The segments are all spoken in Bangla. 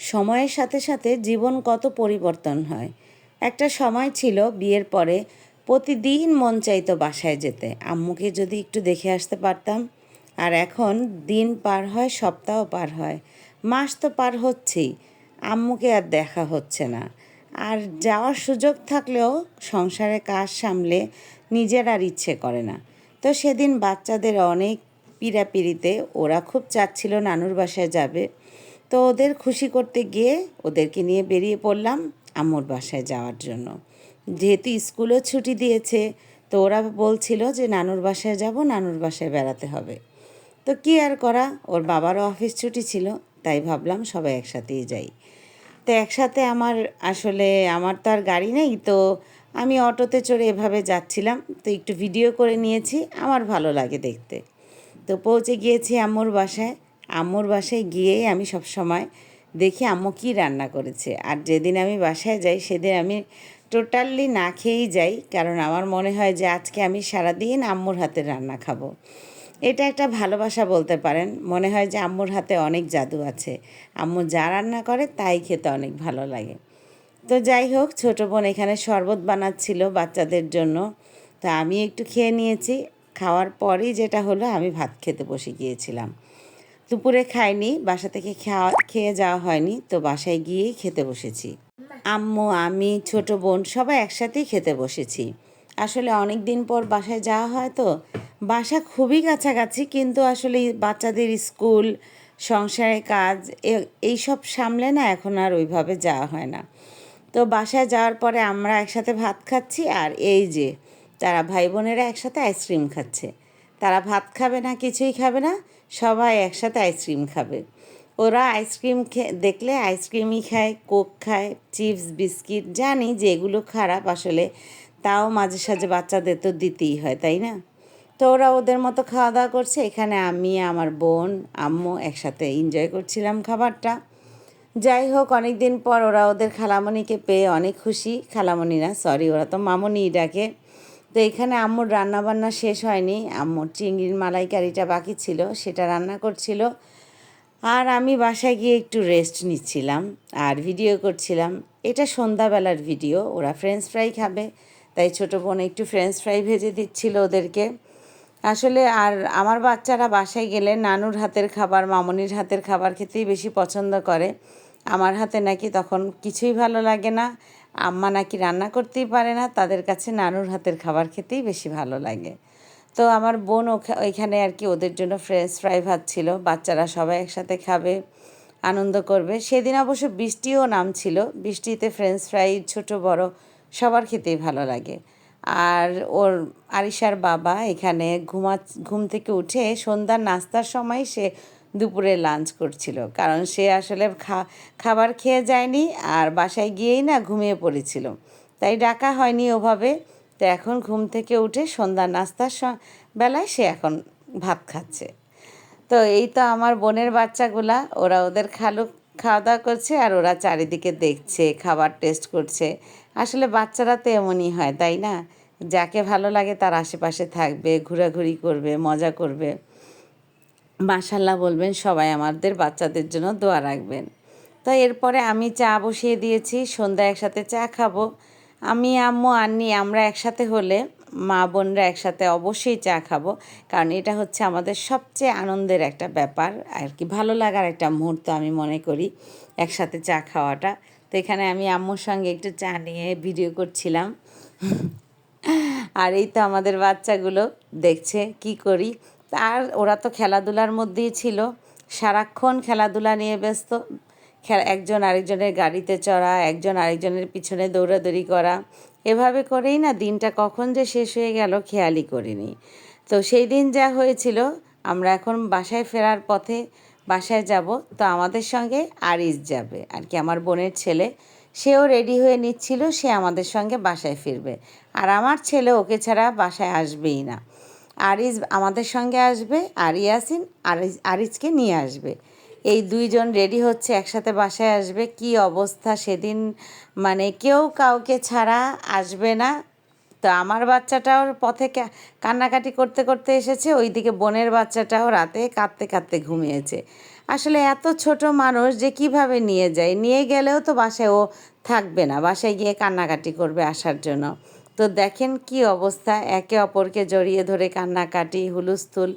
সময়ের সাথে সাথে জীবন কত পরিবর্তন হয়। একটা সময় ছিল বিয়ের পরে প্রতিদিন মন চাইতো বাসায় যেতে। আম্মুকে যদি একটু দেখে আসতে পারতাম। আর এখন দিন পার হয়, সপ্তাহ পার হয়। মাস তো পার হচ্ছেই। আম্মুকে আর দেখা হচ্ছে না। আর যাওয়ার সুযোগ থাকলেও সংসারে কাজ সামলে নিজের আর ইচ্ছে করে না। তো সেদিন বাচ্চাদের অনেক পিড়াপিড়িতে ওরা খুব চাচ্ছিল নানুর বাসায় যাবে। তো ওদের খুশি করতে গিয়ে ওদেরকে নিয়ে বেরিয়ে পড়লাম আম্মুর বাসায় যাওয়ার জন্য। যেহেতু স্কুলও ছুটি দিয়েছে, তো ওরা বলছিল যে নানুর বাসায় যাব, নানুর বাসায় বেড়াতে হবে। তো কি আর করা, ওর বাবারও অফিস ছুটি ছিল, তাই ভাবলাম সবাই একসাথেই যাই। তো একসাথে আমার আসলে আমার তো আর গাড়ি নেই, তো আমি অটোতে চড়ে এভাবে যাচ্ছিলাম। তো একটু ভিডিও করে নিয়েছি, আমার ভালো লাগে দেখতে। তো পৌঁছে গিয়েছি আম্মুর বাসায়। আম্মুর বাসায় গিয়েই আমি সব সময় দেখি আম্মু কী রান্না করেছে। আর যেদিন আমি বাসায় যাই, সেদিন আমি টোটালি না খেয়েই যাই, কারণ আমার মনে হয় যে আজকে আমি সারাদিন আম্মুর হাতের রান্না খাব। এটা একটা ভালোবাসা বলতে পারেন। মনে হয় যে আম্মুর হাতে অনেক জাদু আছে। আম্মু যা রান্না করে, তাই খেতে অনেক ভালো লাগে। তো যাই হোক, ছোটো বোন এখানে শরবত বানাচ্ছিল বাচ্চাদের জন্য। তো আমি একটু খেয়ে নিয়েছি। খাওয়ার পরেই যেটা হলো, আমি ভাত খেতে বসে গিয়েছিলাম। দুপুরে খাইনি, বাসা থেকে খাওয়া, খেয়ে যাওয়া হয়নি, তো বাসায় গিয়েই খেতে বসেছি। আম্মু, আমি, ছোট বোন সবাই একসাথেই খেতে বসেছি। আসলে অনেক দিন পর বাসায় যাওয়া হয় তো, বাসা খুবই কাছাকাছি, কিন্তু আসলে বাচ্চাদের স্কুল, সংসারের কাজ, এ- এইসব সামলে না এখন আর ওইভাবে যাওয়া হয় না। তো বাসায় যাওয়ার পরে আমরা একসাথে ভাত খাচ্ছি, আর এই যে, তারা ভাই বোনেরা একসাথে আইসক্রিম খাচ্ছে। তারা ভাত খাবে না, কিছুই খাবে না, সবাই একসাথে আইসক্রিম খাবে। ওরা আইসক্রিম দেখলে আইসক্রিমই খায়, কোক খায়, চিপস, বিস্কিট, জানি যে এগুলো খারাপ আসলে তাও মাঝে সাঝে বাচ্চাদের তো দিতেই হয়, তাই না? তো ওরা ওদের মতো খাওয়া দাওয়া করছে, এখানে আমি, আমার বোন, আম্মু একসাথে এনজয় করছিলাম খাবারটা। যাই হোক অনেক দিন পর ওরা ওদের খালামণিকে পেয়ে অনেক খুশি। খালামণি না সরি ওরা তো মামনি ডাকে। তো এখানে আম্মুর রান্না বান্না শেষ হয়নি। আম্মুর চিংড়ির মালাইকারিটা বাকি ছিল, সেটা রান্না করছিল। আর আমি বাসায় গিয়ে একটু রেস্ট নিচ্ছিলাম আর ভিডিও করছিলাম। এটা সন্ধ্যাবেলার ভিডিও ওরা ফ্রেঞ্চ ফ্রাই খাবে, তাই ছোটো বোন একটু ফ্রেঞ্চ ফ্রাই ভেজে দিচ্ছিল ওদেরকে। আসলে আর আমার বাচ্চারা বাসায় গেলে নানুর হাতের খাবার, মামনির হাতের খাবার খেতেই বেশি পছন্দ করে। আমার হাতে নাকি তখন কিছুই ভালো লাগে না। আম্মা নাকি রান্না করতেই পারে না, তাদের কাছে নানুর হাতের খাবার খেতেই বেশি ভালো লাগে। তো আমার বোন ওইখানে আর কি ওদের জন্য ফ্রেঞ্চ ফ্রাই ভাত ছিল, বাচ্চারা সবাই একসাথে খাবে, আনন্দ করবে। সেদিন অবশ্য বৃষ্টিও নামছিল, বৃষ্টিতে ফ্রেঞ্চ ফ্রাই ছোট, বড় সবার খেতেই ভালো লাগে। আর ওর আরিশার বাবা এখানে ঘুমা, ঘুম থেকে উঠে সন্ধ্যার নাস্তার সময় সে দুপুরে লাঞ্চ করছিল। কারণ সে আসলে খাবার খেয়ে যায়নি আর বাসায় গিয়েই না ঘুমিয়ে পড়েছিল। তাই ডাকা হয়নি ওভাবে। তো এখন ঘুম থেকে উঠে সন্ধ্যা নাস্তার বেলায় সে এখন ভাত খাচ্ছে। তো এই তো আমার বোনের বাচ্চাগুলা। ওরা ওদের খালু খাওয়া দাওয়া করছে আর ওরা চারিদিকে দেখছে, খাবার টেস্ট করছে। আসলে বাচ্চারা তো এমনই হয়, তাই না? যাকে ভালো লাগে তার আশেপাশে থাকবে, ঘোরাঘুরি করবে, মজা করবে। মাশাল্লাহ বলবেন, সবাই আমাদের বাচ্চাদের জন্য দোয়া রাখবেন। তো এরপরে আমি চা বসিয়ে দিয়েছি, সন্ধ্যা একসাথে চা খাব। আমি, আম্মু, আন্নি আমরা একসাথে হলে মা বোনরা একসাথে অবশ্যই চা খাব, কারণ এটা হচ্ছে আমাদের সবচেয়ে আনন্দের একটা ব্যাপার আর কি। ভালো লাগার একটা মুহূর্ত আমি মনে করি একসাথে চা খাওয়াটা। তো এখানে আমি আম্মুর সঙ্গে একটু চা নিয়ে ভিডিও করছিলাম। আর এই তো আমাদের বাচ্চাগুলো দেখছে, কি করি? আর ওরা তো খেলাধুলার মধ্যেই ছিল। সারাক্ষণ খেলাধুলা নিয়ে ব্যস্ত। একজন আরেকজনের গাড়িতে চড়া, একজন আরেকজনের পিছনে দৌড়াদৌড়ি করা। এভাবে করেই না দিনটা কখন যে শেষ হয়ে গেল খেয়ালই করিনি। তো সেই দিন যা হয়েছিল, আমরা এখন বাসায় ফেরার পথে বাসায় যাব। তো আমাদের সঙ্গে আরিস যাবে, আর কি আমার বোনের ছেলে। সেও রেডি হয়ে নিচ্ছিল, সে আমাদের সঙ্গে বাসায় ফিরবে। আর আমার ছেলে ওকে ছাড়া বাসায় আসবেই না। আরিজ আমাদের সঙ্গে আসবে, আর ইয়াসিন আরিজ আরিজকে নিয়ে আসবে। এই দুইজন রেডি হচ্ছে, একসাথে বাসায় আসবে। কি অবস্থা সেদিন? মানে কেউ কাউকে ছাড়া আসবে না। তো আমার বাচ্চাটাও পথে কান্নাকাটি করতে করতে এসেছে। ওইদিকে বোনের বাচ্চাটাও রাতে কাঁদতে কাঁদতে ঘুমিয়েছে। আসলে এত ছোট মানুষ যে কীভাবে নিয়ে যায়? নিয়ে গেলেও তো বাসায় ও থাকবে না। বাসায় গিয়ে কান্নাকাটি করবে আসার জন্য। তো দেখেন কি অবস্থা, একে অপরকে জড়িয়ে ধরে কান্নাকাটি, হুলুস্থুল।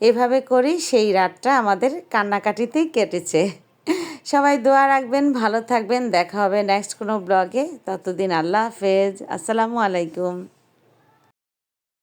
এভাবে করেই সেই রাতটা আমাদের কান্নাকাটিতেই কেটেছে। সবাই দোয়া রাখবেন, ভালো থাকবেন, দেখা হবে নেক্সট কোনো ব্লগে ততদিন আল্লাহ হাফেজ। আসসালামু আলাইকুম।